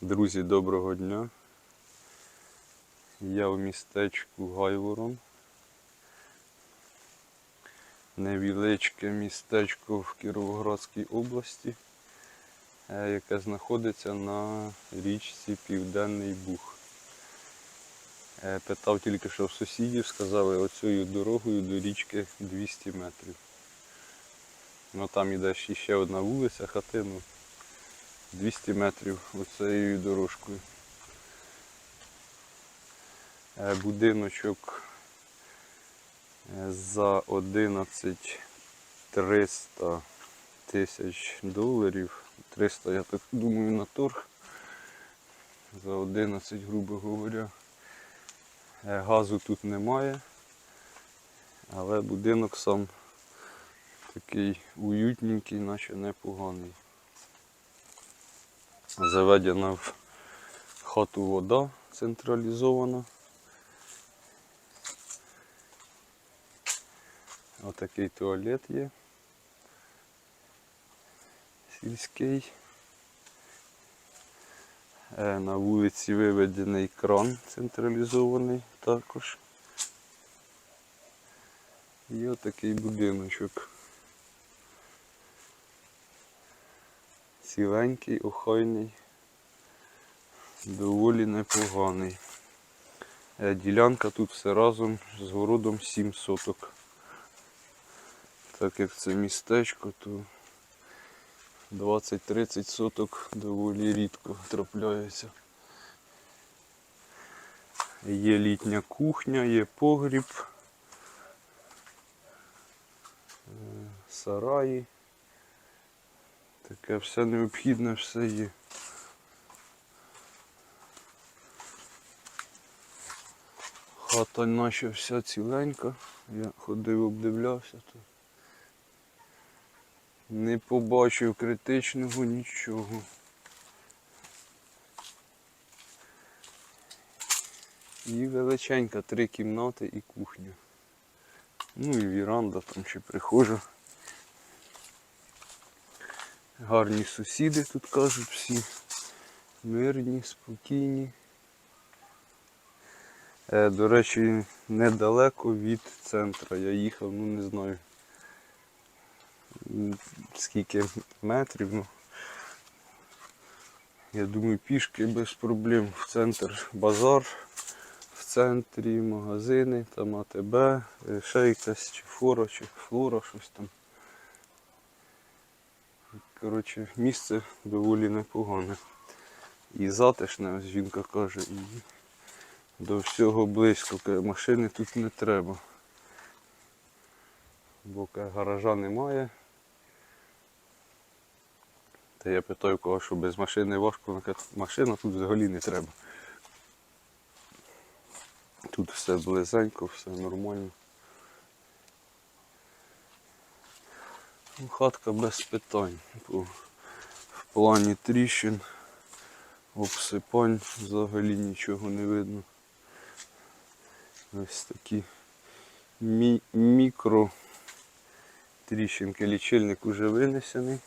Друзі, доброго дня. Я в містечку Гайворон. Невеличке містечко в Кіровоградській області, е, яке знаходиться на річці Південний Буг. Е, Питав тільки що в сусідів, сказали, оцією дорогою до річки 200 метрів. Ну там іде ще одна вулиця, хатину. 200 метрів оцею дорожкою. Е, Будиночок е, за 11 300 тисяч доларів. 300, я так думаю, на торг. За 11, грубо говоря. Е, Газу тут немає, але будинок сам такий уютненький, наче непоганий. Заведена в хату вода централізована. Отакий туалет є. Сільський. Е, На вулиці виведений кран централізований також. І отакий будиночок. Ціленький, охайний, доволі непоганий. Е, Ділянка тут все разом з городом 7 соток. Так як це містечко, то 20-30 соток доволі рідко трапляється. Є літня кухня, є погріб, е, сараї. Таке все необхідне, все є. Хата наша вся ціленька. Я ходив, обдивлявся тут. Не побачив критичного нічого. І величенька, три кімнати і кухня. Ну і віранда, там ще прихожа. Гарні сусіди тут кажуть всі. Мирні, спокійні. Е, до речі, недалеко від центра. Я їхав, ну не знаю скільки метрів. Ну. Я думаю, пішки без проблем. В центр базар, в центрі магазини, там АТБ, е, ще якась чи фора, чи флора, щось там. Коротше, місце доволі непогане. І затишне, ось жінка каже, і до всього близько, каже, машини тут не треба. Бо каже, гаража немає. Та я питаю кого, що без машини важко, каже, машина тут взагалі не треба. Тут все близенько, все нормально. Хатка без питань. В плані тріщин, обсипань взагалі нічого не видно. Ось такі мі- мікро тріщинки. Лічильник уже винесений.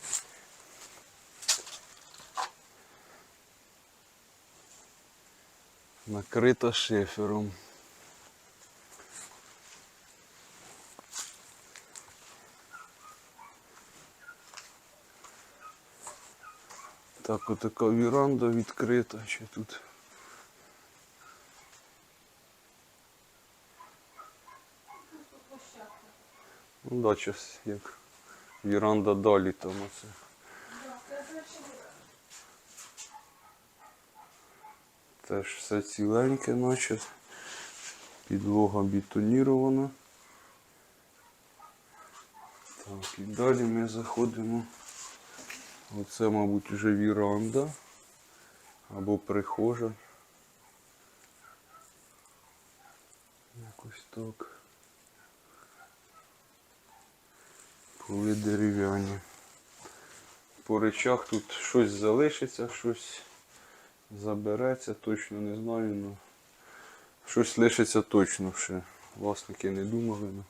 Накрита шифером. Так, отака віранда відкрита, чи тут. Ну да, щось як віранда далі там оце. Теж все ціленьке, наче. Підлога бетонірована. Так, і далі ми заходимо. Оце, мабуть, вже віранда або прихожа. Якось так. Поли дерев'яні. По речах тут щось залишиться, щось забереться, точно не знаю, але щось лишиться точно ще. Власники не думали. Ну.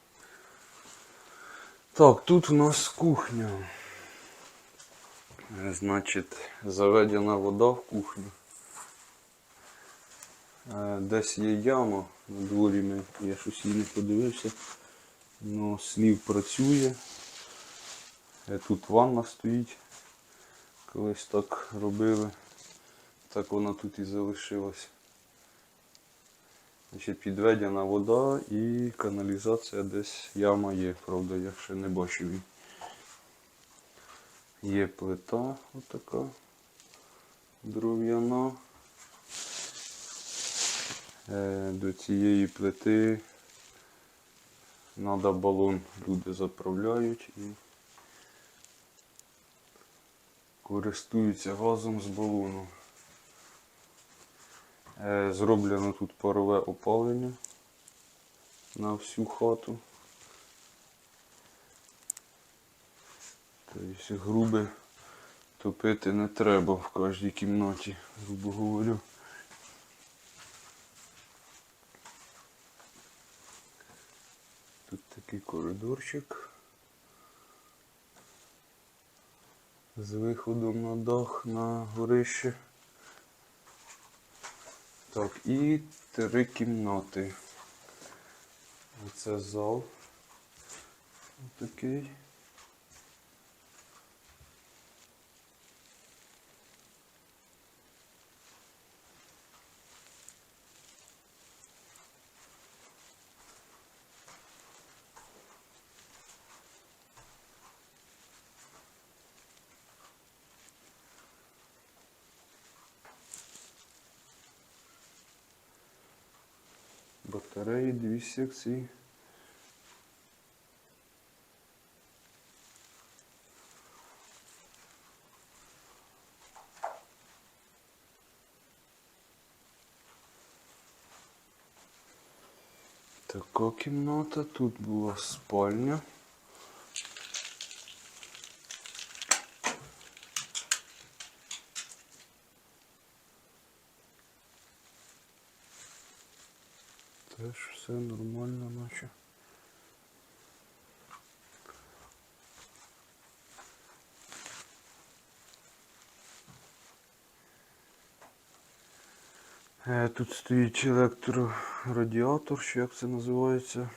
Так, тут у нас кухня. Значить, заведена вода в кухню. Е, Десь є яма на дворі, ми, я щось її не подивився. Ну, слів працює. Е, Тут ванна стоїть. Колись так робили. Так вона тут і залишилась. Значить, підведена вода і каналізація десь яма є, правда, я ще не бачив її. Є плита отака дров'яна. Е, До цієї плити треба балон люди заправляють і користуються газом з балону. Е, Зроблено тут парове опалення на всю хату. Тобто грубе топити не треба в кожній кімнаті, грубо говорю. Тут такий коридорчик з виходом на дах на горище. Так, і три кімнати. Оце зал. Отакий. Батареї, дві секції. Така кімната, тут була спальня. Теж все нормально, наче. Тут стоїть електрорадіатор, чи як це називається.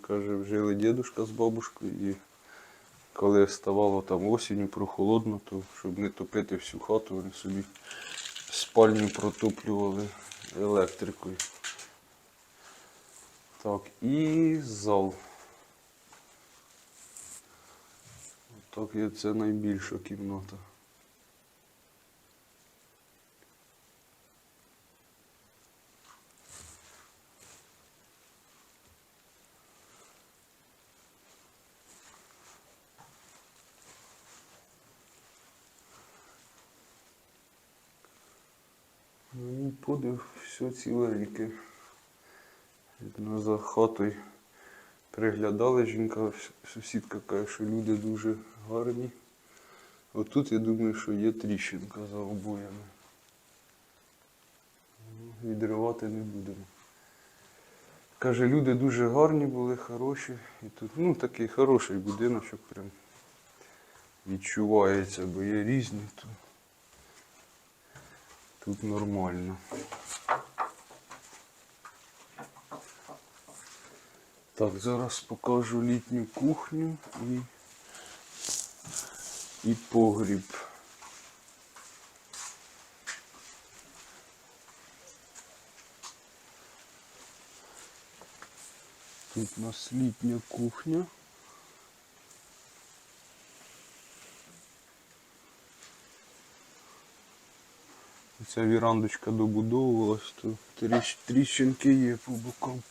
Каже, жили дідушка з бабушкою і коли ставало там осінню прохолодно, то щоб не топити всю хату, вони собі спальню протоплювали електрикою. Так, і зал. Так, є це найбільша кімната. Ну, подив все ціленьке. Видно, за хатою приглядали, жінка, сусідка каже, що люди дуже гарні. Отут я думаю, що є тріщинка за обоями. Відривати не будемо. Каже, люди дуже гарні були, хороші. І тут ну, такий хороший будиночок прям відчувається, бо є різні, то тут нормально. Так, зараз покажу літню кухню і, і погріб. Тут у нас літня кухня. Ця вірандочка добудовувалась, то тріщ- тріщинки є по бокам.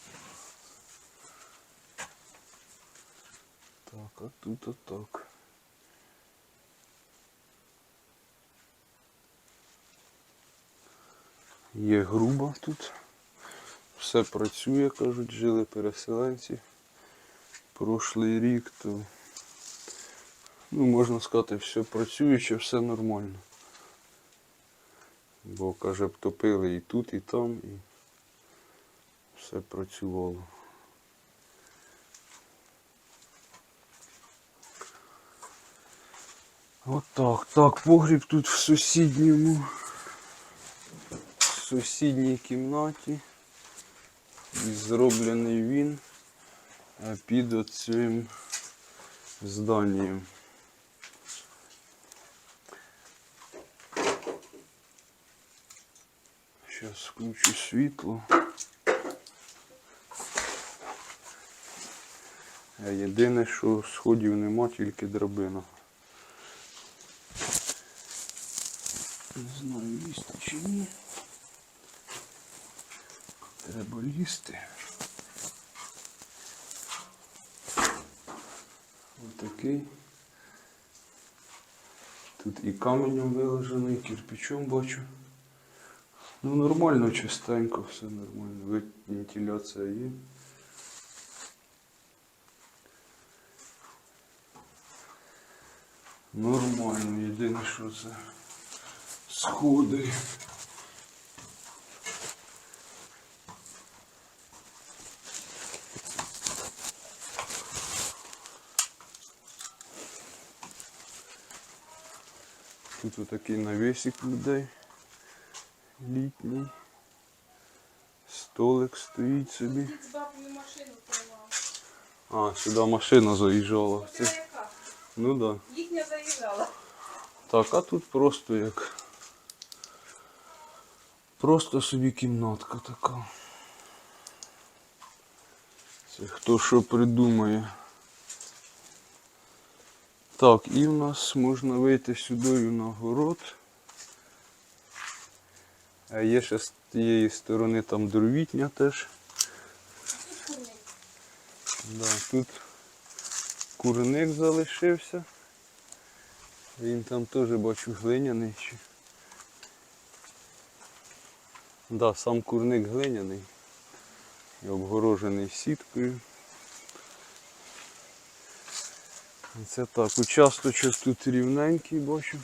Так, а тут отак. Є груба тут. Все працює, кажуть, жили переселенці. Прошлий рік, то ну, можна сказати, все працююче, все нормально. Бо, каже, обтопили і тут, і там, і все працювало. Отак. Так, погріб тут в сусідньому. В сусідній кімнаті. І зроблений він е, під оцим зданням. Зараз включу світло. Е, Єдине, що сходів нема, тільки драбина. Не знаю, лізти чи ні. Лізти. Отакий. Тут і каменем виложено, і кирпичом бачу. Ну нормально, чистенько, все нормально. Вентиляція є. Нормально, єдине, що це сходи. Тут отакий навісик людей літній. Столик стоїть собі. А, сюди машина заїжджала. Це- Ну так. Да. Їхня заїжджала. Так, а тут просто як. Просто собі кімнатка така. Це хто що придумає. Так, і в нас можна вийти сюди на город. А є ще з тієї сторони там дровітня теж. Да, тут курник залишився. Він там теж бачу глиняний. Да, сам курник глиняний і обгорожений сіткою. І Це так, участочок тут рівненький бачу.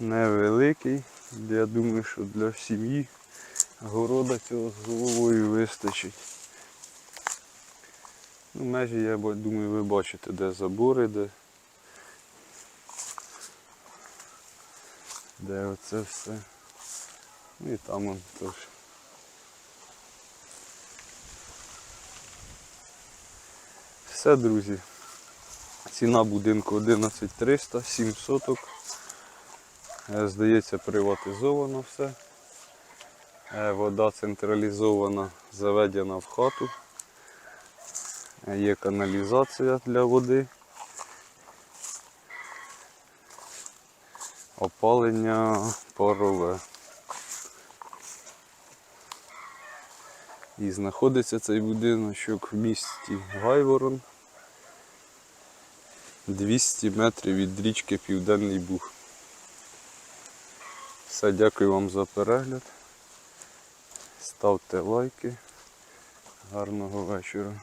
Невеликий. Я думаю, що для сім'ї города цього з головою вистачить. Ну, межі, я думаю, ви бачите, де забори, де. Де оце все. Ну і там он теж. Все, друзі. Ціна будинку 11300, 7 соток. Е, Здається, приватизовано все. Е, Вода централізована, заведена в хату. Е, Є каналізація для води. Опалення парове. І знаходиться цей будиночок в місті Гайворон. 200 метрів від річки Південний Буг. Все, дякую вам за перегляд. Ставте лайки. Гарного вечора.